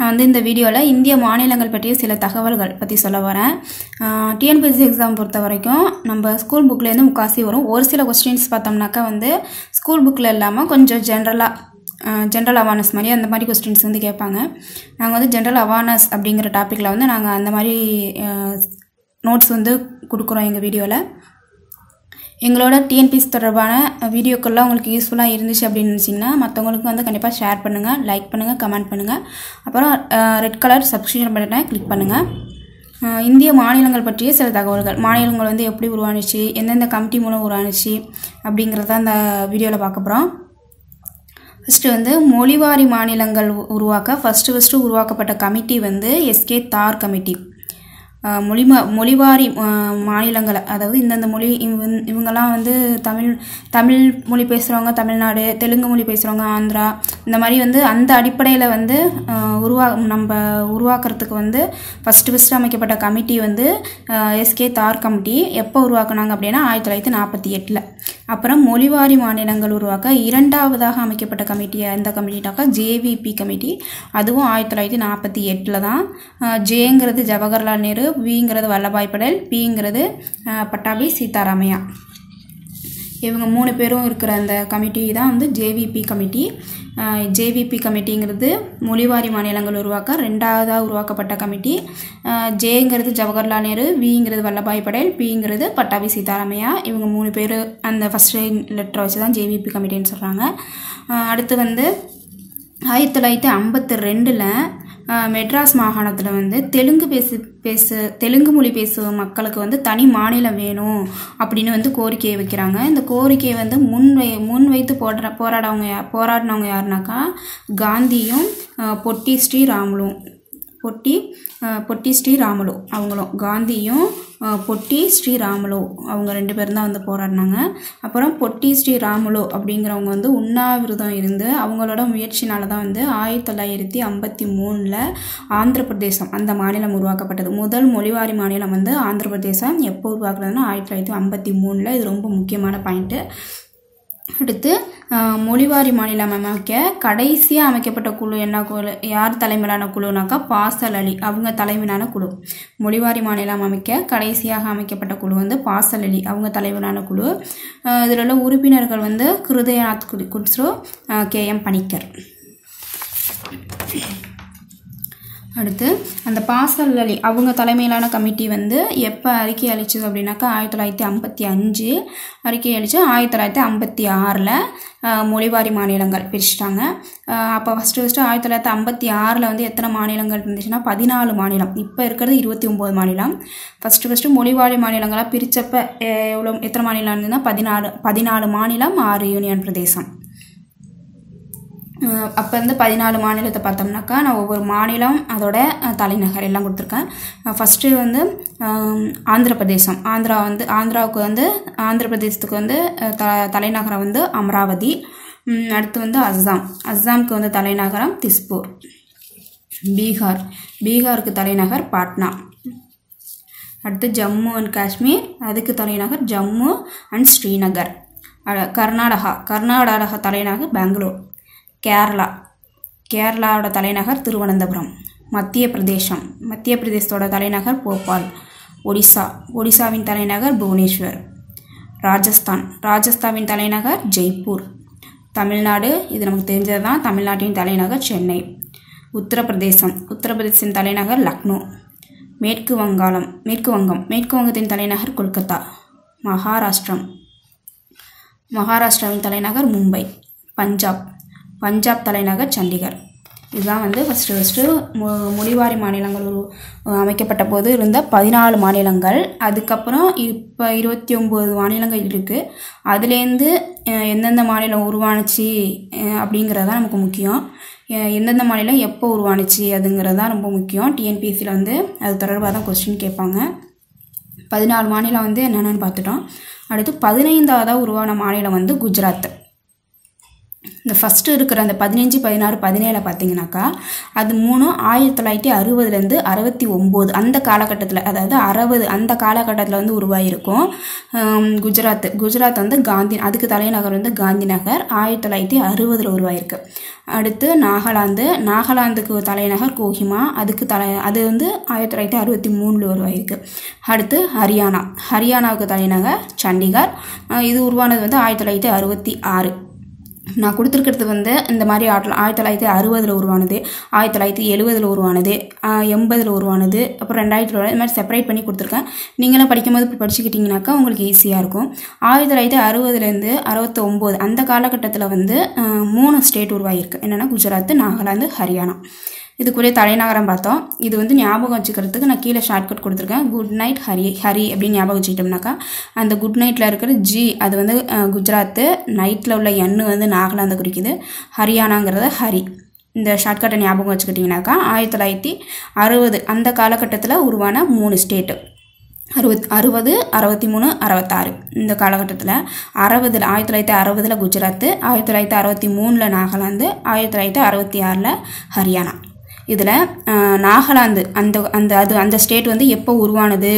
நான் வந்து இந்த வீடியோவில் இந்திய மாநிலங்கள் பற்றிய சில தகவல்கள் பற்றி சொல்ல வரேன் டிஎன்பிஎஸ்சி எக்ஸாம் பொறுத்த வரைக்கும் நம்ம ஸ்கூல் புக்லேருந்து முக்காசி வரும். ஒரு சில கொஸ்டின்ஸ் பார்த்தோம்னாக்கா வந்து ஸ்கூல் புக்கில் இல்லாமல் கொஞ்சம் ஜென்ரலாக ஜென்ரல் அவேர்னஸ் மாதிரி அந்த மாதிரி கொஸ்டின்ஸ் வந்து கேட்பாங்க. நாங்கள் வந்து ஜென்ரல் அவேர்னஸ் அப்படிங்கிற டாப்பிக்கில் வந்து நாங்கள் அந்த மாதிரி நோட்ஸ் வந்து கொடுக்குறோம் எங்கள் வீடியோவில் எங்களோட டிஎன்பிஎஸ் தொடர்பான வீடியோக்கள்லாம் உங்களுக்கு யூஸ்ஃபுல்லாக இருந்துச்சு அப்படின்னு நினச்சிங்கன்னா மற்றவங்களுக்கு வந்து கண்டிப்பாக ஷேர் பண்ணுங்கள் லைக் பண்ணுங்கள் கமெண்ட் பண்ணுங்கள் அப்புறம் ரெட் கலர் சப்ஸ்கிரிப்ஷன் பட்டனை கிளிக் பண்ணுங்கள் இந்திய மாநிலங்கள் பற்றிய சில தகவல்கள். மாநிலங்கள் வந்து எப்படி உருவானுச்சு எந்தெந்த கமிட்டி மூலம் உருவானுச்சு அப்படிங்கிறத அந்த வீடியோவில் பார்க்க போகிறோம் ஃபஸ்ட்டு வந்து மொழிவாரி மாநிலங்கள் உருவாக்க ஃபஸ்ட்டு ஃபஸ்ட்டு உருவாக்கப்பட்ட கமிட்டி வந்து எஸ்கே தார் கமிட்டி மொழிமா மொழிவாரி மாநிலங்களை அதாவது இந்தந்த மொழி இவங்க இவங்கெல்லாம் வந்து தமிழ் தமிழ் மொழி பேசுகிறவங்க தமிழ்நாடு தெலுங்கு மொழி பேசுகிறவங்க ஆந்திரா இந்த மாதிரி வந்து அந்த அடிப்படையில் வந்து உருவா நம்ம உருவாக்குறதுக்கு வந்து ஃபஸ்ட்டு ஃபஸ்ட்டு அமைக்கப்பட்ட கமிட்டி வந்து எஸ்கே தார் கமிட்டி எப்போ உருவாக்குனாங்க அப்படின்னா ஆயிரத்தி தொள்ளாயிரத்தி நாற்பத்தி எட்டில். அப்புறம் மொழிவாரி மாநிலங்கள் உருவாக்க இரண்டாவதாக அமைக்கப்பட்ட கமிட்டியை எந்த கமிட்டினாக்கா ஜேவிபி கமிட்டி. அதுவும் ஆயிரத்தி தொள்ளாயிரத்தி நாற்பத்தி எட்டில் தான் ஜேங்கிறது ஜவஹர்லால் நேரு விங்கிறது வல்லபாய் படேல் பிங்கிறது பட்டாபி சீதாராமையா. இவங்க மூணு பேரும் இருக்கிற அந்த கமிட்டி தான் வந்து ஜேவிபி கமிட்டி. ஜேவிபி கமிட்டிங்கிறது மொழிவாரி மாநிலங்கள் உருவாக்க ரெண்டாவதாக உருவாக்கப்பட்ட கமிட்டி. ஜேங்கிறது ஜவஹர்லால் நேரு விங்கிறது வல்லபாய் படேல் பிங்கிறது பட்டாபி சீதாராமையா. இவங்க மூணு பேர் அந்த ஃபஸ்ட் லெட்டரை வச்சு தான் ஜேவிபி கமிட்டின்னு சொல்கிறாங்க அடுத்து வந்து ஆயிரத்தி தொள்ளாயிரத்தி ஐம்பத்தி ரெண்டில் மெட்ராஸ் மாகாணத்தில் வந்து தெலுங்கு பேசு பேசு தெலுங்கு மொழி பேசும் மக்களுக்கு வந்து தனி மாநிலம் வேணும் அப்படின்னு வந்து கோரிக்கையை வைக்கிறாங்க. இந்த கோரிக்கையை வந்து முன் வை முன் வைத்து போடுற போராடவங்க யா- போராடினவங்க யாருனாக்கா காந்தியும் பொட்டி ஸ்ரீராமலும். பொட்டி பொட்டி ஸ்ரீராமலு அவங்களும் காந்தியும் பொட்டி ஸ்ரீராமலு அவங்க ரெண்டு பேரும் தான் வந்து போராடினாங்க. அப்புறம் பொட்டி ஸ்ரீராமலு அப்படிங்கிறவங்க வந்து உண்ணாவிரதம் இருந்து அவங்களோட முயற்சினால தான் வந்து ஆயிரத்தி தொள்ளாயிரத்தி ஐம்பத்தி மூணில் ஆந்திர பிரதேசம் அந்த மாநிலம் உருவாக்கப்பட்டது. முதல் மொழிவாரி மாநிலம் வந்து ஆந்திர பிரதேசம். எப்போ உருவாக்குறதுன்னா ஆயிரத்தி தொள்ளாயிரத்தி ஐம்பத்தி மூணில். இது ரொம்ப முக்கியமான பாயிண்ட்டு அடுத்து மொழிவாரி மாநிலம் அமைக்க கடைசியாக அமைக்கப்பட்ட குழு என்ன குழு? யார் தலைமையிலான குழுனாக்கா பாசல் அலி அவங்க தலைமையிலான குழு. மொழிவாரி மாநிலம் அமைக்க கடைசியாக அமைக்கப்பட்ட குழு வந்து பாசல் அலி அவங்க தலைமையிலான குழு. இதில் உள்ள உறுப்பினர்கள் வந்து ஹிருதயநாத் குடி குட்ஸ்ரோ கே எம் பணிக்கர். அடுத்து அந்த பாசல் அலி அவங்க தலைமையிலான கமிட்டி வந்து எப்போ அறிக்கை அளிச்சது அப்படின்னாக்கா ஆயிரத்தி தொள்ளாயிரத்தி ஐம்பத்தி அஞ்சு அறிக்கை அளித்து ஆயிரத்தி தொள்ளாயிரத்தி ஐம்பத்தி ஆறில் மொழிவாரி மாநிலங்கள் பிரிச்சுட்டாங்க. அப்போ ஃபஸ்ட்டு ஃபஸ்ட்டு ஆயிரத்தி தொள்ளாயிரத்தி ஐம்பத்தி ஆறில் வந்து எத்தனை மாநிலங்கள் இருந்துச்சுன்னா பதினாலு மாநிலம். இப்போ இருக்கிறது இருபத்தி ஒம்பது மாநிலம். ஃபஸ்ட்டு ஃபஸ்ட்டு மொழிவாரி மாநிலங்களாக பிரித்தப்ப எவ்வளோ எத்தனை மாநிலம் இருந்ததுன்னா பதினாலு பதினாலு மாநிலம் ஆறு யூனியன் பிரதேசம். அப்போ வந்து பதினாலு மாநிலத்தை பார்த்தோம்னாக்கா நான் ஒவ்வொரு மாநிலம் அதோட தலைநகர் எல்லாம் கொடுத்துருக்கேன். ஃபஸ்ட்டு வந்து ஆந்திரப்பிரதேசம். ஆந்திர பிரதேசம் ஆந்திரா வந்து ஆந்திராவுக்கு வந்து ஆந்திர பிரதேசத்துக்கு வந்து த தலைநகரம் வந்து அமராவதி. அடுத்து வந்து அஸ்ஸாம். அஸ்ஸாமுக்கு வந்து தலைநகரம் திஸ்பூர். பீகார். பீகாருக்கு தலைநகர் பாட்னா. அடுத்து ஜம்மு அண்ட் காஷ்மீர். அதுக்கு தலைநகர் ஜம்மு அண்ட் ஸ்ரீநகர். கர்நாடகா. கர்நாடகா தலைநகர் பெங்களூர். கேரளா. கேரளாவோட தலைநகர் திருவனந்தபுரம். மத்திய பிரதேசம். மத்திய பிரதேசத்தோட தலைநகர் போபால் ஒடிசா. ஒடிசாவின் தலைநகர் புவனேஸ்வர். ராஜஸ்தான். ராஜஸ்தானின் தலைநகர் ஜெய்ப்பூர். தமிழ்நாடு இது நமக்கு தெரிஞ்சது தான் தமிழ்நாட்டின் தலைநகர் சென்னை. உத்தரப்பிரதேசம். உத்தரப்பிரதேசத்தின் தலைநகர் லக்னோ. மேற்கு வங்காளம். மேற்கு வங்கம். மேற்கு வங்கத்தின் தலைநகர் கொல்கத்தா. மகாராஷ்டிரம். மகாராஷ்டிராவின் தலைநகர் மும்பை. பஞ்சாப். பஞ்சாப் தலைநகர் சண்டிகர். இதுதான் வந்து ஃபஸ்ட்டு ஃபஸ்ட்டு மொ மொழிவாரி மாநிலங்கள் உரு அமைக்கப்பட்ட போது இருந்த பதினாலு மாநிலங்கள். அதுக்கப்புறம் இப்போ இருபத்தி ஒம்பது மாநிலங்கள் இருக்குது அதுலேருந்து எந்தெந்த மாநிலம் உருவானுச்சு அப்படிங்கிறது தான் நமக்கு முக்கியம். எந்தெந்த மாநிலம் எப்போ உருவானுச்சு அதுங்கிறது தான் ரொம்ப முக்கியம். டிஎன்பிஎஸ்சியில் வந்து அது தொடர்பாக தான் கொஸ்டின் கேட்பாங்க. பதினாலு மாநிலம் வந்து என்னென்னு பார்த்துட்டோம். அடுத்து பதினைந்தாவதாக உருவான மாநிலம் வந்து குஜராத். இந்த ஃபஸ்ட்டு இருக்கிற அந்த பதினஞ்சு பதினாறு பதினேழை பார்த்தீங்கன்னாக்கா அது மூணு ஆயிரத்தி தொள்ளாயிரத்தி அறுபதுலேருந்து அறுபத்தி ஒம்பது அந்த காலகட்டத்தில் அதாவது அறுபது அந்த காலகட்டத்தில் வந்து உருவாகிருக்கும் குஜராத். குஜராத் வந்து காந்தி அதுக்கு தலைநகர் வந்து காந்தி நகர் ஆயிரத்தி தொள்ளாயிரத்தி அறுபதில் உருவாயிருக்கு. அடுத்து நாகாலாந்து நாகாலாந்துக்கு தலைநகர் கோஹிமா அதுக்கு தலை அது வந்து ஆயிரத்தி தொள்ளாயிரத்தி அறுபத்தி மூணில் உருவாயிருக்கு. அடுத்து ஹரியானா ஹரியானாவுக்கு தலைநகர் சண்டிகர். இது உருவானது வந்து ஆயிரத்தி தொள்ளாயிரத்தி அறுபத்தி ஆறு. நான் கொடுத்துருக்கிறது வந்து இந்த மாதிரி ஆட்டில் ஆயிரத்தி தொள்ளாயிரத்தி அறுபதில் உருவானது ஆயிரத்தி தொள்ளாயிரத்தி எழுபதில் உருவானது எண்பதில் உருவானது அப்புறம் ரெண்டாயிரத்தி இது மாதிரி செப்பரேட் பண்ணி கொடுத்துருக்கேன். நீங்களும் படிக்கும்போது இப்படி படிச்சுக்கிட்டிங்கனாக்கா உங்களுக்கு ஈஸியாக இருக்கும். ஆயிரத்தி தொள்ளாயிரத்தி அறுபதுலேருந்து அறுபத்தொம்போது அந்த காலகட்டத்தில் வந்து மூணு ஸ்டேட் உருவாகிருக்கு என்னென்னா குஜராத் நாகாலாந்து ஹரியானா. இதுக்குரிய தலைநகரம் பார்த்தோம். இது வந்து ஞாபகம் வச்சுக்கிறதுக்கு நான் கீழே ஷார்ட்கட் கொடுத்துருக்கேன். குட் நைட் ஹரி ஹரி அப்படின்னு ஞாபகம் வச்சுக்கிட்டோம்னாக்கா அந்த குட் நைட்டில் இருக்கிற ஜி அது வந்து குஜராத்து நைட்டில் உள்ள எண்ணு வந்து நாகலாந்து குறிக்குது. ஹரியானாங்கிறது ஹரி இந்த ஷார்ட்கட்டை ஞாபகம் வச்சுக்கிட்டிங்கனாக்கா ஆயிரத்தி தொள்ளாயிரத்தி அறுபது அந்த காலகட்டத்தில் உருவான மூணு ஸ்டேட்டு அறுபத் அறுபது அறுபத்தி மூணு அறுபத்தாறு. இந்த காலகட்டத்தில் அறுபதில் ஆயிரத்தி தொள்ளாயிரத்தி அறுபதில் குஜராத்து ஆயிரத்தி தொள்ளாயிரத்தி அறுபத்தி மூணில் நாகாலாந்து ஆயிரத்தி தொள்ளாயிரத்தி அறுபத்தி ஆறில் ஹரியானா. இதில் நாகாலாந்து அந்த அந்த அது அந்த ஸ்டேட் வந்து எப்போ உருவானது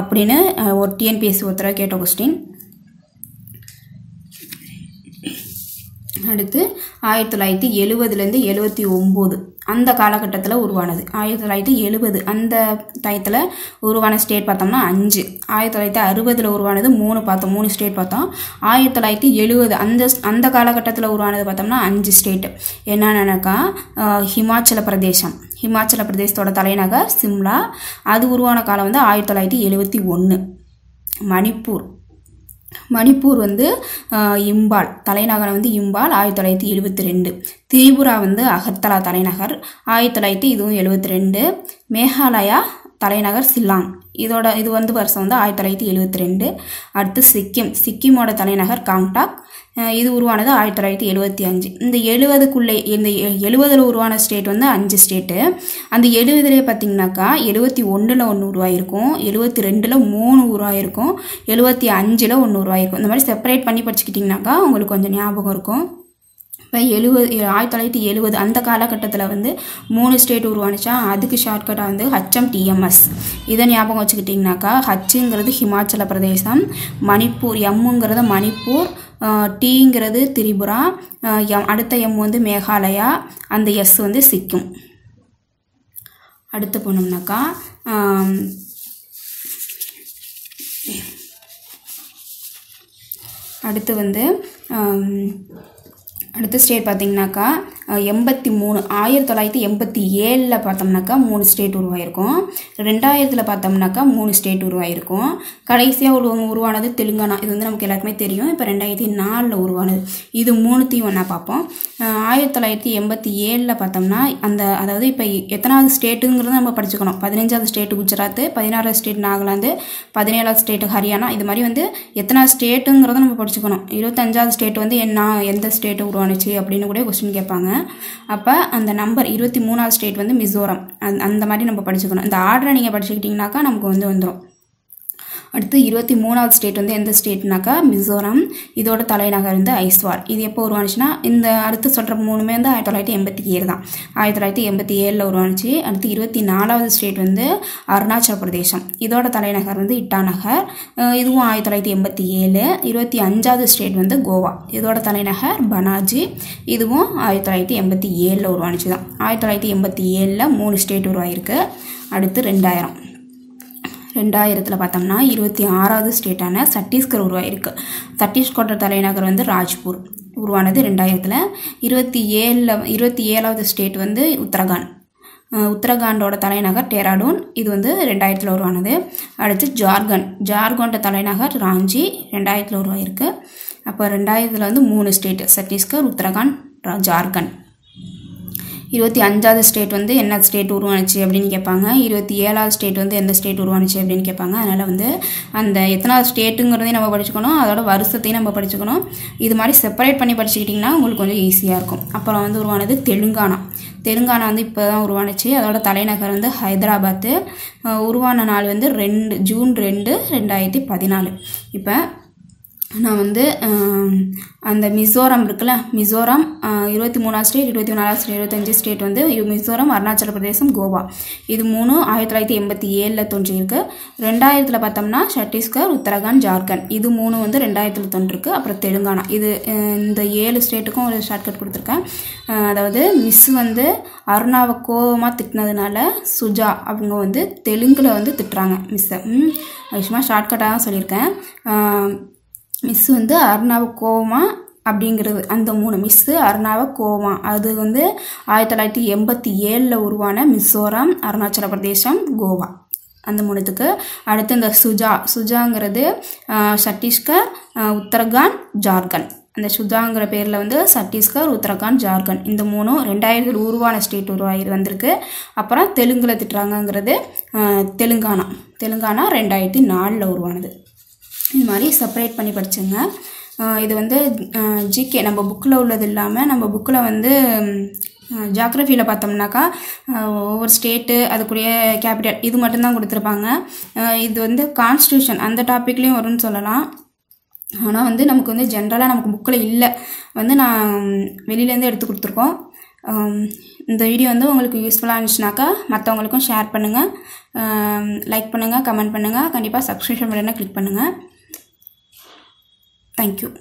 அப்படின்னு ஒரு டிஎன்பிஎஸ்சி ஒருத்தர கேட்ட கொஸ்டின் அடுத்து ஆயிரத்தி தொள்ளாயிரத்தி எழுபதுலேருந்து எழுபத்தி ஒம்பது. அந்த காலகட்டத்தில் உருவானது. ஆயிரத்தி தொள்ளாயிரத்தி எழுபது அந்த டயத்தில் உருவான ஸ்டேட் பார்த்தோம்னா அஞ்சு. ஆயிரத்தி தொள்ளாயிரத்தி அறுபதில் உருவானது மூணு பார்த்தோம். மூணு ஸ்டேட் பார்த்தோம். ஆயிரத்தி தொள்ளாயிரத்தி எழுபது அந்த அந்த காலகட்டத்தில் உருவானது பார்த்தோம்னா அஞ்சு ஸ்டேட் என்னென்னக்கா ஹிமாச்சல பிரதேசம். ஹிமாச்சல பிரதேசத்தோட தலைநகர் சிம்லா. அது உருவான காலம் வந்து ஆயிரத்தி தொள்ளாயிரத்தி எழுபத்தி ஒன்று மணிப்பூர். மணிப்பூர் வந்து இம்பால் தலைநகரம் வந்து இம்பால் ஆயிரத்தி தொள்ளாயிரத்தி எழுபத்தி ரெண்டு திரிபுரா வந்து அகர்த்தலா தலைநகர் ஆயிரத்தி தொள்ளாயிரத்தி இதுவும் எழுபத்தி ரெண்டு மேகாலயா தலைநகர் சில்லாங். இதோட இது வந்து வருஷம் வந்து ஆயிரத்தி தொள்ளாயிரத்தி எழுபத்தி ரெண்டு அடுத்து சிக்கிம். சிக்கிமோட தலைநகர் காங்டாக். இது உருவானது ஆயிரத்தி தொள்ளாயிரத்தி எழுபத்தி அஞ்சு இந்த எழுபதுக்குள்ளே இந்த எழுபதில் உருவான ஸ்டேட் வந்து அஞ்சு ஸ்டேட்டு அந்த எழுபதுலேயே பார்த்தீங்கன்னாக்கா எழுபத்தி ஒன்றில் ஒன்று உருவாயிருக்கும். எழுபத்தி ரெண்டில் மூணு உருவாயிருக்கும். எழுபத்தி அஞ்சில் ஒன்று உருவாயிருக்கும். இந்த மாதிரி செப்பரேட் பண்ணி படிச்சுக்கிட்டிங்கனாக்கா உங்களுக்கு கொஞ்சம் ஞாபகம் இருக்கும். எழுபது ஆயிரத்தி தொள்ளாயிரத்தி எழுபது அந்த காலகட்டத்தில் வந்து மூணு ஸ்டேட் உருவானுச்சா? அதுக்கு ஷார்ட்கட்டாக வந்து ஹச்எம் டிஎம்எஸ் இதை ஞாபகம் வச்சுக்கிட்டிங்கனாக்கா ஹச்சுங்கிறது ஹிமாச்சல பிரதேசம் மணிப்பூர் எம்முங்கிறது மணிப்பூர் டீங்கிறது திரிபுரா எம் அடுத்த எம் வந்து மேகாலயா அந்த எஸ் வந்து சிக்கிம். அடுத்து போனோம்னாக்கா அடுத்து வந்து அடுத்த ஸ்டேட் பார்த்திங்கனாக்கா எண்பத்தி மூணு ஆயிரத்தி தொள்ளாயிரத்தி எண்பத்தி ஏழில் பார்த்தோம்னாக்கா மூணு ஸ்டேட் உருவாயிருக்கும். ரெண்டாயிரத்தில் பார்த்தோம்னாக்கா மூணு ஸ்டேட் உருவாயிருக்கும். கடைசியாக உருவ உருவானது தெலுங்கானா. இது வந்து நமக்கு எல்லாருக்குமே தெரியும். இப்போ ரெண்டாயிரத்தி நாலில் உருவானது. இது மூணுத்தையும் ஒன்றா பார்ப்போம். ஆயிரத்தி தொள்ளாயிரத்தி எண்பத்தி ஏழில் பார்த்தோம்னா அந்த அதாவது இப்போ எத்தனாவது ஸ்டேட்டுங்கிறத நம்ம படிச்சுக்கணும். பதினஞ்சாவது ஸ்டேட்டு குஜராத் பதினாறாவது ஸ்டேட் நாகாலாந்து பதினேழாவது ஸ்டேட்டு ஹரியானா. இது மாதிரி வந்து எத்தனாவது ஸ்டேட்டுங்கிறத நம்ம படிச்சுக்கணும். இருபத்தஞ்சாவது ஸ்டேட் வந்து என்ன எந்த ஸ்டேட்டு ஆணுச்சு அப்படின்னு கூட கொஸ்டின் கேட்பாங்க. அப்போ அந்த நம்பர் இருபத்தி மூணாவது ஸ்டேட் வந்து மிசோரம். அந்த அந்த மாதிரி நம்ம படிச்சுக்கணும். இந்த ஆர்டரை நீங்கள் படிச்சுக்கிட்டிங்கனாக்கா நமக்கு வந்து வந்துடும் அடுத்து இருபத்தி மூணாவது ஸ்டேட் வந்து எந்த ஸ்டேட்னாக்கா மிசோரம். இதோட தலைநகர் வந்து ஐஸ்வால் இது எப்போ உருவானுச்சுன்னா இந்த அடுத்து சொல்கிற மூணுமே வந்து ஆயிரத்தி தொள்ளாயிரத்தி எண்பத்தி ஏழு தான். ஆயிரத்தி தொள்ளாயிரத்தி எண்பத்தி ஏழில் உருவானுச்சு. அடுத்து இருபத்தி நாலாவது ஸ்டேட் வந்து அருணாச்சல பிரதேசம். இதோட தலைநகர் வந்து இட்டாநகர் இதுவும் ஆயிரத்தி தொள்ளாயிரத்தி எண்பத்தி ஏழு. இருபத்தி அஞ்சாவது ஸ்டேட் வந்து கோவா. இதோட தலைநகர் பனாஜி. இதுவும் ஆயிரத்தி தொள்ளாயிரத்தி எண்பத்தி ஏழில் உருவானுச்சு தான் ஆயிரத்தி தொள்ளாயிரத்தி எண்பத்தி ஏழில் மூணு ஸ்டேட் உருவாயிருக்கு. அடுத்து ரெண்டாயிரம். ரெண்டாயிரத்தில் பார்த்தோம்னா இருபத்தி ஆறாவது ஸ்டேட்டான சத்தீஸ்கர் உருவாயிருக்கு. சத்தீஸ்கரோட தலைநகர் வந்து ராஜ்பூர். உருவானது ரெண்டாயிரத்தில் இருபத்தி ஏழில் இருபத்தி ஏழாவது ஸ்டேட் வந்து உத்தரகாண்ட். உத்தரகாண்டோட தலைநகர் டேராடூன். இது வந்து ரெண்டாயிரத்தில் உருவானது. அடுத்து ஜார்க்கண்ட். ஜார்க்கண்டோட தலைநகர் ராஞ்சி ரெண்டாயிரத்தில் உருவாயிருக்கு. அப்போ ரெண்டாயிரத்தில் வந்து மூணு ஸ்டேட் சத்தீஸ்கர் உத்தரகாண்ட் ரா- ஜார்க்கண்ட். இருபத்தி அஞ்சாவது ஸ்டேட் வந்து என்ன ஸ்டேட் உருவானுச்சு அப்படின்னு கேட்பாங்க. இருபத்தி ஏழாவது ஸ்டேட் வந்து எந்த ஸ்டேட் உருவானுச்சு அப்படின்னு கேட்பாங்க. அதனால் வந்து அந்த எத்தனாவது ஸ்டேட்டுங்கிறதையும் நம்ம படிச்சுக்கணும். அதோட வருஷத்தையும் நம்ம படிச்சுக்கணும். இது மாதிரி செப்பரேட் பண்ணி படிச்சுக்கிட்டிங்கன்னா உங்களுக்கு கொஞ்சம் ஈஸியாக இருக்கும். அப்புறம் வந்து உருவானது தெலுங்கானா. தெலுங்கானா வந்து இப்போ தான் உருவானுச்சு. அதோட தலைநகர் வந்து ஹைதராபாத்து. உருவான நாள் வந்து ரெண்டு ஜூன் ரெண்டு ரெண்டாயிரத்தி பதினாலு. இப்போ நான் வந்து அந்த மிசோரம் இருக்குல்ல மிசோரம் இருபத்தி மூணாவது ஸ்டேட் இருபத்தி நாலாவது ஸ்டேட் இருபத்தஞ்சி ஸ்டேட் வந்து மிசோரம் அருணாச்சல பிரதேசம் கோவா. இது மூணும் ஆயிரத்தி தொள்ளாயிரத்தி எண்பத்தி ஏழில் தோன்றியிருக்கு. ரெண்டாயிரத்தில் பார்த்தோம்னா சத்தீஸ்கர் உத்தரகாண்ட் ஜார்க்கண்ட். இது மூணு வந்து ரெண்டாயிரத்தில் தோன்றிருக்கு. அப்புறம் தெலுங்கானா. இது இந்த ஏழு ஸ்டேட்டுக்கும் ஒரு ஷார்ட்கட் கொடுத்துருக்கேன். அதாவது மிஸ் வந்து அருணாவை கோபமாக திட்டினதுனால சுஜா அவங்க வந்து தெலுங்கில் வந்து திட்டுறாங்க மிஸ்ஸை சும்மா ஷார்ட்கட்டாக தான் சொல்லியிருக்கேன். மிஸ் வந்து அருணாவை கோவமா அப்படிங்கிறது அந்த மூணு மிஸ்ஸு அருணாவை கோவா அது வந்து ஆயிரத்தி தொள்ளாயிரத்தி எண்பத்தி ஏழில் உருவான மிசோரம் அருணாச்சல பிரதேசம் கோவா. அந்த மூணுத்துக்கு அடுத்து இந்த சுஜா சுஜாங்கிறது சட்டீஸ்கர் சத்தீஸ்கர் உத்தரகாண்ட் ஜார்க்கண்ட். அந்த சுஜாங்கிற பேரில் வந்து சத்தீஸ்கர் உத்தரகாண்ட் ஜார்க்கண்ட். இந்த மூணும் ரெண்டாயிரத்தில் உருவான ஸ்டேட் உருவாகி வந்திருக்கு. அப்புறம் தெலுங்கில் திட்டுறாங்கங்கிறது தெலுங்கானா. தெலுங்கானா ரெண்டாயிரத்தி நாலில் உருவானது. இது மாதிரி செப்பரேட் பண்ணி படிச்சுங்க. இது வந்து ஜிகே நம்ம புக்கில் உள்ளது இல்லாமல் நம்ம புக்கில் வந்து ஜாக்ரஃபியில் பார்த்தோம்னாக்கா ஒவ்வொரு ஸ்டேட்டு அதுக்குரிய கேபிட்டல் இது மட்டும்தான் கொடுத்துருப்பாங்க. இது வந்து கான்ஸ்டியூஷன் அந்த டாப்பிக்லேயும் வரும்னு சொல்லலாம். ஆனால் வந்து நமக்கு வந்து ஜென்ரலாக நமக்கு புக்கில் இல்லை. வந்து நான் வெளியிலேருந்து எடுத்து கொடுத்துருக்கோம். இந்த வீடியோ வந்து உங்களுக்கு யூஸ்ஃபுல்லாக இருந்துச்சுனாக்கா மற்றவங்களுக்கும் ஷேர் பண்ணுங்கள் லைக் பண்ணுங்கள் கமெண்ட் பண்ணுங்கள் கண்டிப்பாக சப்ஸ்கிரிப்ஷன் பட்டனை கிளிக் பண்ணுங்கள் Thank you.